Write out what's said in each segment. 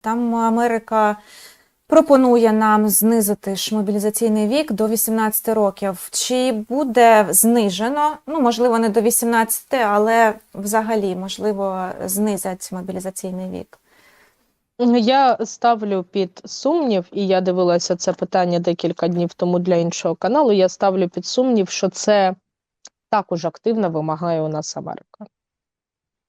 Там Америка пропонує нам знизити ж мобілізаційний вік до 18 років. Чи буде знижено? Ну, можливо, не до 18, але взагалі, можливо, знизять мобілізаційний вік. Я ставлю під сумнів, і я дивилася це питання декілька днів тому для іншого каналу. Я ставлю під сумнів, що це також активно вимагає у нас Америка.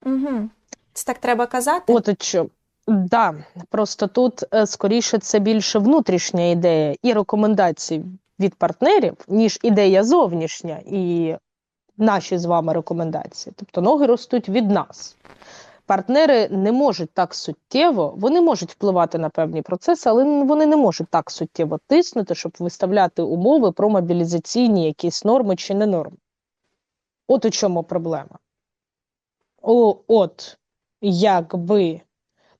Угу. Це так треба казати? От що. Да, просто тут е, скоріше це більше внутрішня ідея і рекомендації від партнерів, ніж ідея зовнішня і наші з вами рекомендації. Тобто ноги ростуть від нас. Партнери не можуть так суттєво, вони можуть впливати на певні процеси, але вони не можуть так суттєво тиснути, щоб виставляти умови про мобілізаційні якісь норми чи не норми. От у чому проблема. О, от якби.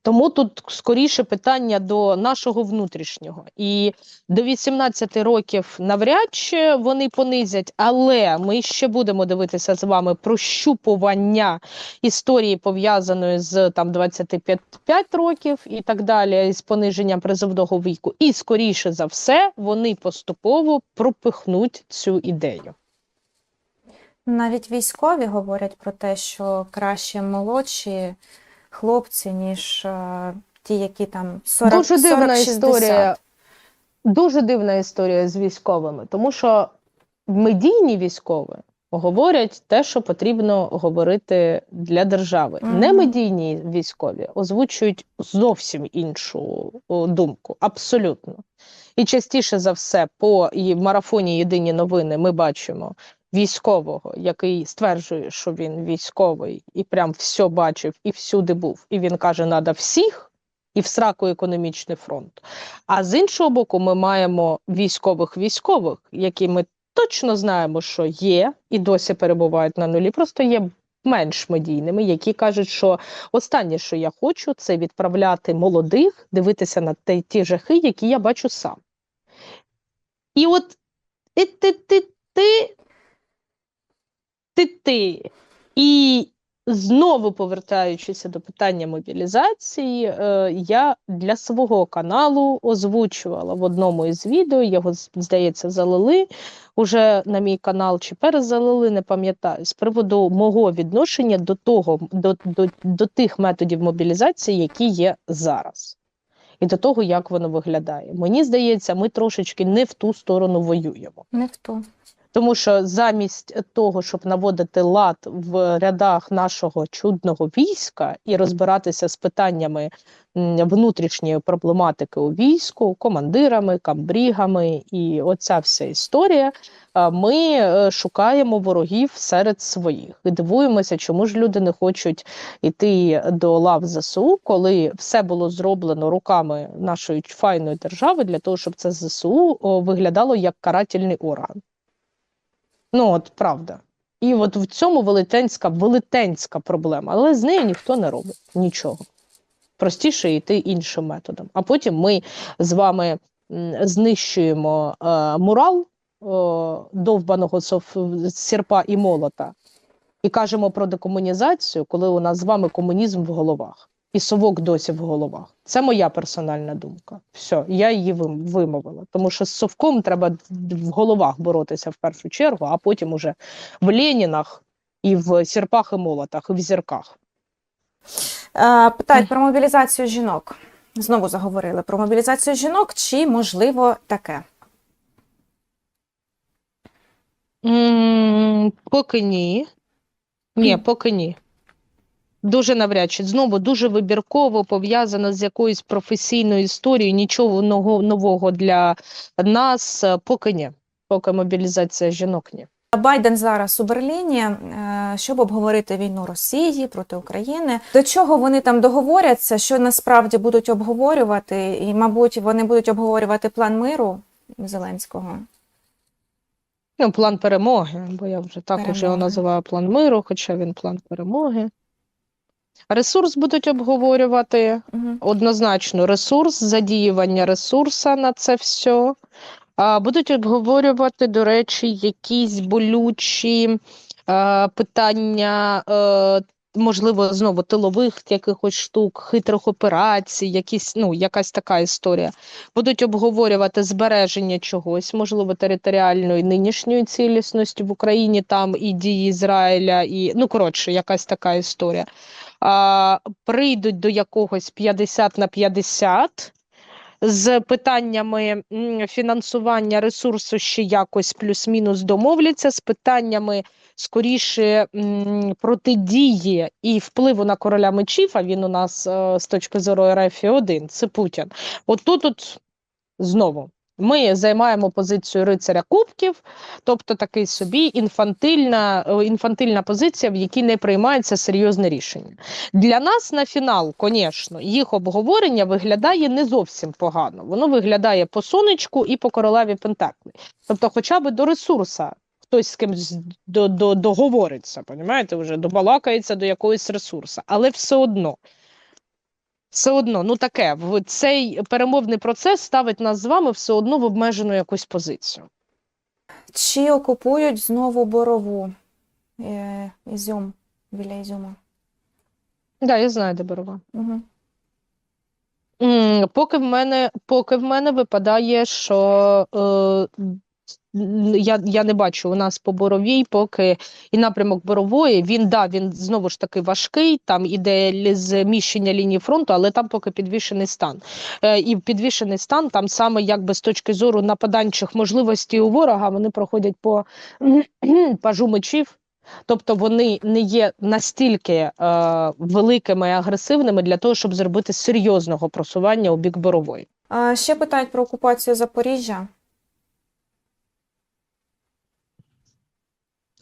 Тому тут скоріше питання до нашого внутрішнього. І до 18 років навряд чи вони понизять, але ми ще будемо дивитися з вами прощупування історії, пов'язаної з там 25 років і так далі, з пониженням призовного віку. І скоріше за все, вони поступово пропихнуть цю ідею. Навіть військові говорять про те, що краще молодші хлопці, ніж е, ті, які там 40 Дуже дивна 40-60. історія. Дуже дивна історія з військовими, тому що медійні військові говорять те, що потрібно говорити для держави. Мгм. Немедійні військові озвучують зовсім іншу думку, абсолютно. І частіше за все, по марафоні Єдині новини ми бачимо військового, який стверджує, що він військовий, і прям все бачив і всюди був. І він каже: надо всіх, і в сраку економічний фронт. А з іншого боку, ми маємо військових військових, які ми точно знаємо, що є і досі перебувають на нулі, просто є менш медійними, які кажуть, що останнє, що я хочу, це відправляти молодих, дивитися на ті, ті жахи, які я бачу сам. І от ти, ти, ти, ти, ти. І знову повертаючися до питання мобілізації, е, я для свого каналу озвучувала в одному із відео, його, здається, залили уже на мій канал чи перезалили, не пам'ятаю, з приводу мого відношення до того, до, до, до тих методів мобілізації, які є зараз. І до того, як воно виглядає. Мені здається, ми трошечки не в ту сторону воюємо. Не в ту. Тому що замість того, щоб наводити лад в рядах нашого чудного війська і розбиратися з питаннями внутрішньої проблематики у війську, командирами, камбрігами і оця вся історія, ми е, шукаємо ворогів серед своїх і дивуємося, чому ж люди не хочуть йти до лав ЗСУ, коли все було зроблено руками нашої файної держави для того, щоб це ЗСУ виглядало як карательний орган. Ну, от правда. І от в цьому велетенська, велетенська проблема. Але з нею ніхто не робить нічого. Простіше йти іншим методом. А потім ми з вами знищуємо е, мурал е, довбаного сірпа і молота і кажемо про декомунізацію, коли у нас з вами комунізм в головах. І совок досі в головах. Це моя персональна думка. Все, я її вимовила. Тому що з совком треба в головах боротися в першу чергу, а потім уже в Ленінах і в сірпах і молотах, і в зірках. Е, Питають про мобілізацію жінок. Знову заговорили про мобілізацію жінок, чи можливо таке? Поки ні. Ні, поки ні. Дуже навряд чи знову дуже вибірково пов'язано з якоюсь професійною історією, нічого нового, для нас, е, поки ні. Поки мобілізація жінок ні. Байден зараз у Берліні, е, щоб обговорити війну Росії проти України. До чого вони там договоряться, що насправді будуть обговорювати, і, мабуть, вони будуть обговорювати план миру Зеленського. Ну, план перемоги, бо я вже також його називаю план миру, хоча він план перемоги. Ресурс будуть обговорювати. Угу. Однозначно, ресурс, задіювання ресурсу на це все. А, будуть обговорювати, до речі, якісь болючі е, питання е, можливо, знову тилових якихось штук, хитрих операцій, якісь, ну, якась така історія. Будуть обговорювати збереження чогось, можливо, територіальної нинішньої цілісності в Україні, там і дії Ізраїля, і ну коротше, якась така історія. А, прийдуть до якогось 50 на 50 з питаннями фінансування ресурсу ще якось плюс-мінус домовляться, з питаннями скоріше протидії і впливу на короля мечів, а він у нас е, з точки зору РФ один, це Путін. От тут знову. Ми займаємо позицію рицаря кубків, тобто такий собі інфантильна, е, інфантильна позиція, в якій не приймається серйозне рішення. Для нас на фінал, звісно, їх обговорення виглядає не зовсім погано. Воно виглядає по сонечку і по королеві Пентаклі. Тобто, хоча б до ресурса хтось з кимось до, до, договориться, понімаєте, вже добалакається до якогось ресурсу, але все одно. Все одно, ну таке, цей перемовний процес ставить нас з вами все одно в обмежену якусь позицію. Чи окупують знову борову е, Ізюм біля Ізюма? Да, я знаю, де Борова. Угу. Поки в мене, поки в мене випадає, що е, я, я не бачу у нас по боровій, поки і напрямок борової, він да, він знову ж таки важкий, там іде зміщення лінії фронту, але там поки підвішений стан. Е, і підвішений стан, там саме якби з точки зору нападанчих можливостей у ворога, вони проходять по пажу мечів. Тобто вони не є настільки е, великими і агресивними для того, щоб зробити серйозного просування у бік борової. А, ще питають про окупацію Запоріжжя.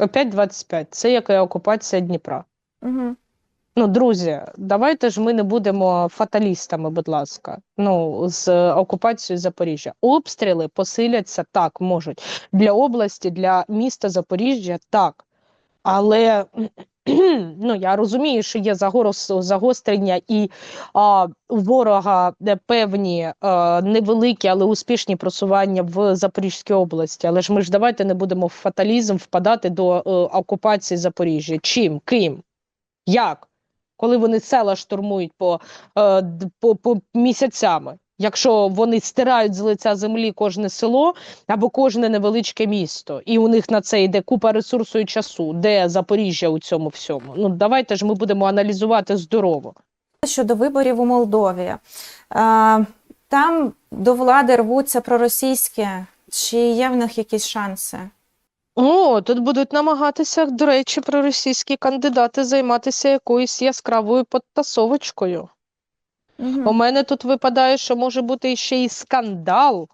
Опять 25. Це як окупація Дніпра. Угу. Ну, друзі, давайте ж ми не будемо фаталістами, будь ласка. Ну, з окупацією Запоріжжя. Обстріли посиляться так, можуть. Для області, для міста Запоріжжя так. Але ну, я розумію, що є загострення і а, у ворога певні а, невеликі, але успішні просування в Запорізькій області. Але ж ми ж давайте не будемо в фаталізм впадати до е, окупації Запоріжжя. Чим? Ким? Як? Коли вони села штурмують по, е, по, по місяцями. Якщо вони стирають з лиця землі кожне село або кожне невеличке місто, і у них на це йде купа ресурсу і часу, де Запоріжжя у цьому всьому. Ну давайте ж ми будемо аналізувати здорово. Щодо виборів у Молдові. Там до влади рвуться проросійські. Чи є в них якісь шанси? О, тут будуть намагатися, до речі, проросійські кандидати займатися якоюсь яскравою подтасовочкою. У Угу. мене тут випадає, що може бути ще й скандал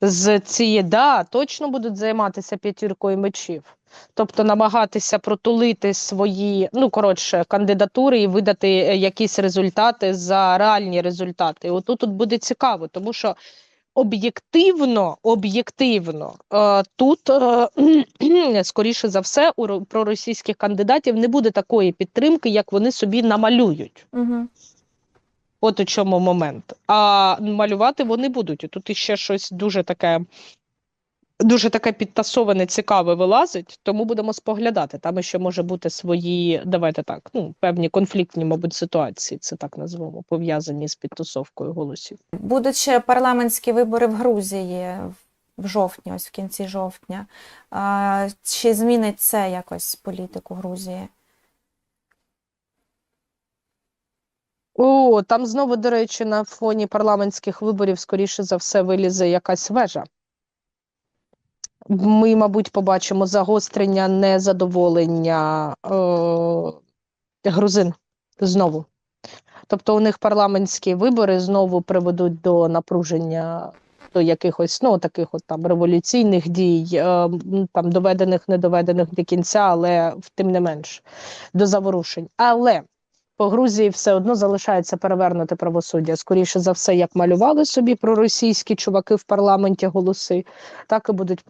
з цієї, да, точно будуть займатися п'ятіркою мечів. Тобто намагатися протулити свої, ну коротше, кандидатури і видати е, якісь результати за реальні результати. І отут тут буде цікаво, тому що об'єктивно, об'єктивно, е, тут е, скоріше за все у ро- проросійських кандидатів не буде такої підтримки, як вони собі намалюють. Угу. От у чому момент. А малювати вони будуть. І Тут іще щось дуже таке, дуже таке підтасоване, цікаве вилазить, тому будемо споглядати. Там ще може бути свої, давайте так, ну, певні конфліктні, мабуть, ситуації, це так назвемо, пов'язані з підтасовкою голосів. Будуть ще парламентські вибори в Грузії в жовтні, ось в кінці жовтня. Чи змінить це якось політику Грузії? О, там знову, до речі, на фоні парламентських виборів, скоріше за все, вилізе якась вежа. Ми, мабуть, побачимо загострення незадоволення е, грузин знову. Тобто у них парламентські вибори знову приведуть до напруження, до якихось ну, таких от там революційних дій, е, там доведених, недоведених до кінця, але тим не менш до заворушень. Але по Грузії все одно залишається перевернути правосуддя. Скоріше за все, як малювали собі проросійські чуваки в парламенті голоси, так і будуть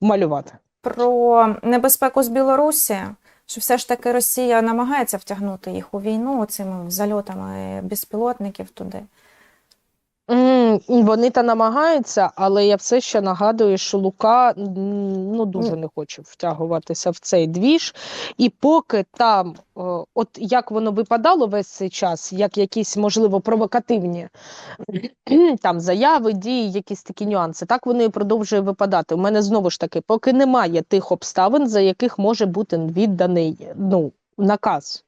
малювати. Про небезпеку з Білорусі, що все ж таки Росія намагається втягнути їх у війну цими зальотами безпілотників туди. М, Вони та намагаються, але я все ще нагадую, що Лука м, ну дуже не хоче втягуватися в цей двіж. І поки там, о, от як воно випадало весь цей час, як якісь можливо провокативні там заяви, дії, якісь такі нюанси, так воно і продовжує випадати. У мене знову ж таки, поки немає тих обставин, за яких може бути відданий ну, наказ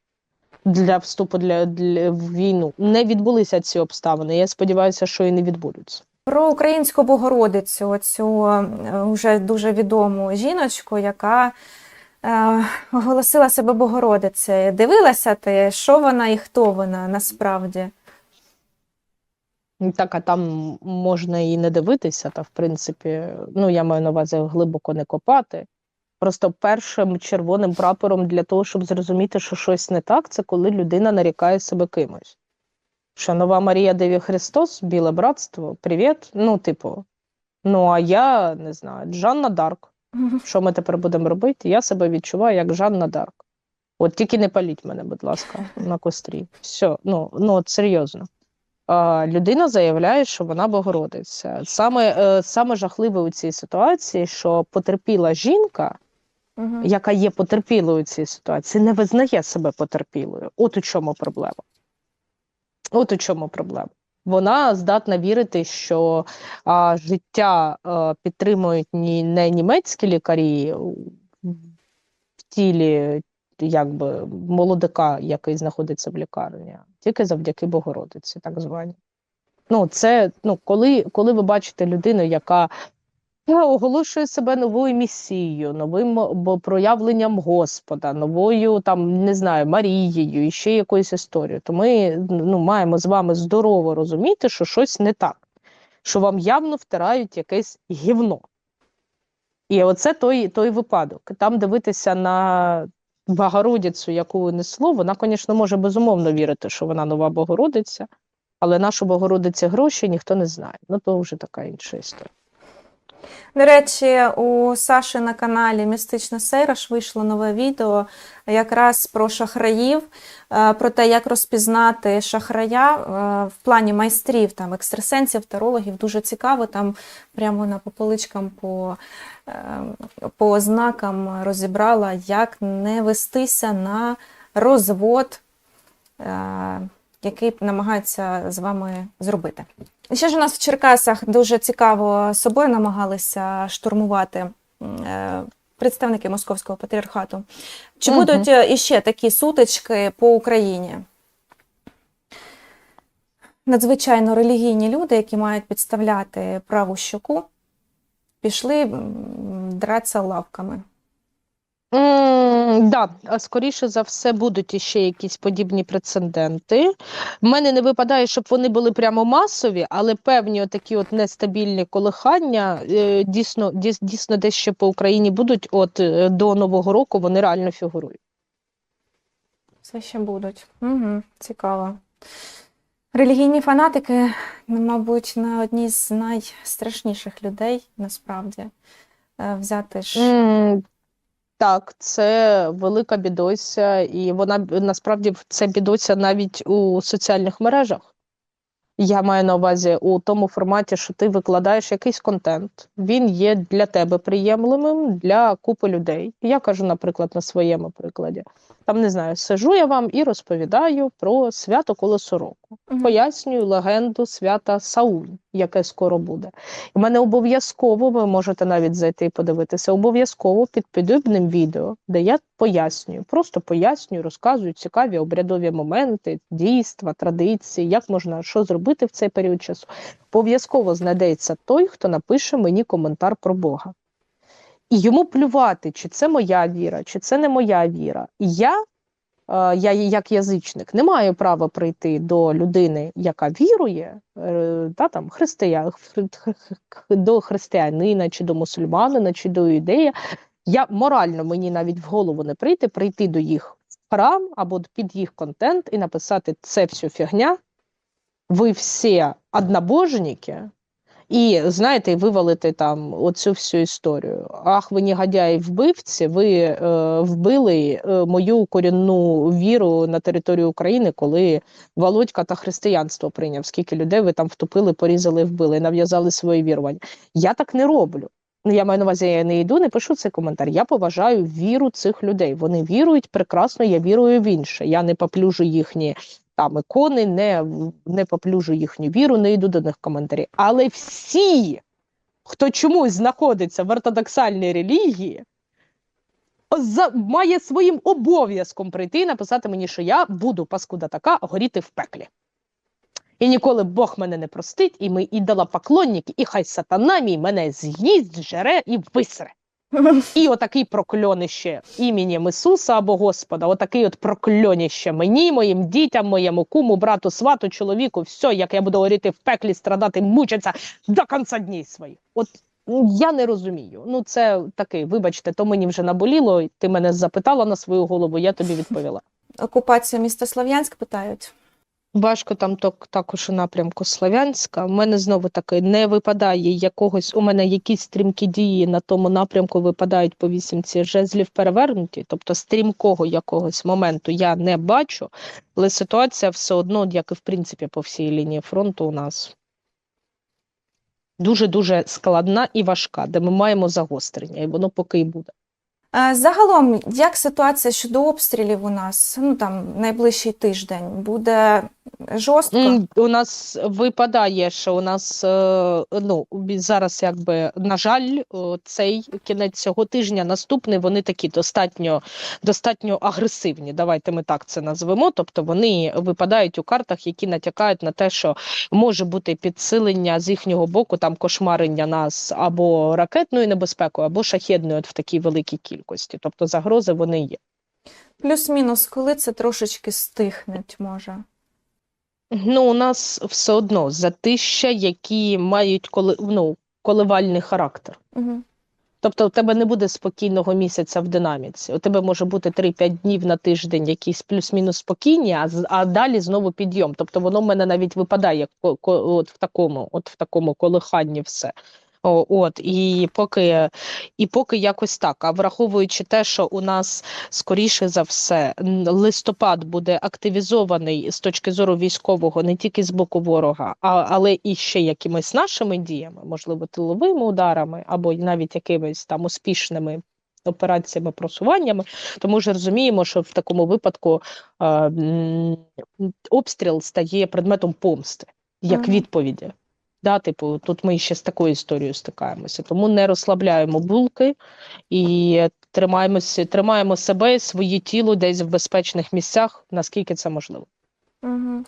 для вступу для, для в війну. Не відбулися ці обставини. Я сподіваюся, що і не відбудуться. Про українську Богородицю, цю е, вже дуже відому жіночку, яка е, оголосила себе Богородицею. Дивилася ти, що вона і хто вона насправді? Так, а там можна і не дивитися, та в принципі, ну я маю на увазі глибоко не копати. Просто першим червоним прапором для того, щоб зрозуміти, що щось не так, це коли людина нарікає себе кимось. Що нова Марія Деві Христос, біле братство, привіт. Ну, типу, ну а я не знаю, Жанна Дарк. Що ми тепер будемо робити? Я себе відчуваю як Жанна Дарк. От тільки не паліть мене, будь ласка, на кострі. Все, ну, ну от серйозно. А, людина заявляє, що вона Богородиця. Саме, е, саме жахливе у цій ситуації, що потерпіла жінка, Мгм. яка є потерпілою у цій ситуації, не визнає себе потерпілою. От у чому проблема. От у чому проблема. Вона здатна вірити, що а, життя а, підтримують ні, не німецькі лікарі в тілі якби, молодика, який знаходиться в лікарні, тільки завдяки Богородиці, так звані. Ну, це ну, коли, коли ви бачите людину, яка я оголошує себе новою місією, новим проявленням Господа, новою там не знаю, Марією і ще якоюсь історією. То ми ну, маємо з вами здорово розуміти, що щось не так, що вам явно втирають якесь гівно. І оце той, той випадок. Там дивитися на Богородицю, яку несло, вона, звісно, може безумовно вірити, що вона нова Богородиця, але нашу Богородиці гроші ніхто не знає. Ну, то вже така інша історія. До речі, у Саші на каналі Містична Сейраш вийшло нове відео якраз про шахраїв, е, про те, як розпізнати шахрая е, в плані майстрів, там, екстрасенсів, тарологів. Дуже цікаво. Там прямо на по поличкам, по, е, по ознакам розібрала, як не вестися на розвод, який намагаються з вами зробити. І Ще ж у нас в Черкасах дуже цікаво собою намагалися штурмувати е, представники Московського патріархату. Чи Мгм. будуть е, іще такі сутички по Україні? Надзвичайно релігійні люди, які мають підставляти праву щоку, пішли дратися лавками. М, Да, скоріше за все будуть іще якісь подібні прецеденти. В мене не випадає, щоб вони були прямо масові, але певні такі от нестабільні колихання е, дійсно, дійс- дійсно десь ще по Україні будуть. От е, до Нового року вони реально фігурують. Все ще будуть. Угу, цікаво. Релігійні фанатики, мабуть, на одні з найстрашніших людей насправді Е, взяти ж. М, Так, це велика бідося, і вона насправді це бідося навіть у соціальних мережах. Я маю на увазі у тому форматі, що ти викладаєш якийсь контент, він є для тебе приємливим для купи людей. Я кажу, наприклад, на своєму прикладі. Там не знаю, сижу я вам і розповідаю про свято Колесо року. Мгм. Пояснюю легенду свята Сауль, яке скоро буде. У мене обов'язково, ви можете навіть зайти і подивитися, обов'язково під подібним відео, де я пояснюю, просто пояснюю, розказую цікаві обрядові моменти, дійства, традиції, як можна що зробити в цей період часу. Обов'язково знайдеться той, хто напише мені коментар про Бога. І йому плювати, чи це моя віра, чи це не моя віра. І я, е, я як язичник, не маю права прийти до людини, яка вірує, е, та, там, христия, хр- хр- до християнина, чи до мусульманина, чи до юдея. Я морально мені навіть в голову не прийти, прийти до їх в храм або під їх контент і написати це все фігня. Ви всі однобожники, І знаєте, вивалити там оцю всю історію. Ах, ви негодяї вбивці, ви е, вбили е, мою корінну віру на територію України, коли Володька та християнство прийняв. Скільки людей ви там втопили, порізали, вбили, нав'язали свої вірування. Я так не роблю. Ну, я маю на увазі, я не йду, не пишу цей коментар. Я поважаю віру цих людей. Вони вірують прекрасно, я вірую в інше. Я не поплюжу їхні там ікони, не, не поплюжу їхню віру, не йду до них в коментарі. Але всі, хто чомусь знаходиться в ортодоксальній релігії, за, має своїм обов'язком прийти і написати мені, що я буду паскуда така горіти в пеклі. І ніколи Бог мене не простить, і ми ідола поклонники, і хай сатана мій мене з'їсть, жере і висре. І отакий прокльонище іменем Ісуса або Господа, отакий от прокльонище мені, моїм дітям, моєму куму, брату, свату, чоловіку, все, як я буду горіти в пеклі, страдати, мучитися до кінця днів своїх. От я не розумію. Ну, це такий, вибачте, то мені вже наболіло. Ти мене запитала на свою голову, я тобі відповіла. Окупація міста Слов'янськ питають. Важко там так, також у напрямку Слов'янська. У мене знову таки не випадає якогось. У мене якісь стрімкі дії на тому напрямку випадають по вісімці жезлів перевернуті. Тобто стрімкого якогось моменту я не бачу, але ситуація все одно, як і в принципі по всій лінії фронту, у нас дуже дуже складна і важка, де ми маємо загострення, і воно поки й буде. Е, Загалом, як ситуація щодо обстрілів у нас? Ну там найближчий тиждень буде жорстко. У нас випадає, що у нас е, ну зараз, якби на жаль, цей кінець цього тижня, наступний вони такі достатньо достатньо агресивні. Давайте ми так це назвемо. Тобто вони випадають у картах, які натякають на те, що може бути підсилення з їхнього боку, там кошмарення нас або ракетною небезпекою, або шахедною от в такій великій кількості. Тобто загрози вони є. Плюс-мінус, коли це трошечки стихнуть, може. Ну, у нас все одно затища, які мають коли, ну, коливальний характер. Угу. Тобто у тебе не буде спокійного місяця в динаміці. У тебе може бути 3-5 днів на тиждень, якісь плюс-мінус спокійні, а, а далі знову підйом. Тобто воно в мене навіть випадає от в такому, от в такому колиханні все. О, от і поки, і поки якось так. А враховуючи те, що у нас скоріше за все листопад буде активізований з точки зору військового не тільки з боку ворога, а, але і ще якимись нашими діями, можливо, тиловими ударами, або навіть якимись там успішними операціями, просуваннями, то ми ж розуміємо, що в такому випадку е, обстріл стає предметом помсти, як відповіді. Да, типу, тут ми ще з такою історією стикаємося. Тому не розслабляємо булки і тримаємося, тримаємо себе, своє тіло десь в безпечних місцях, наскільки це можливо. Угу.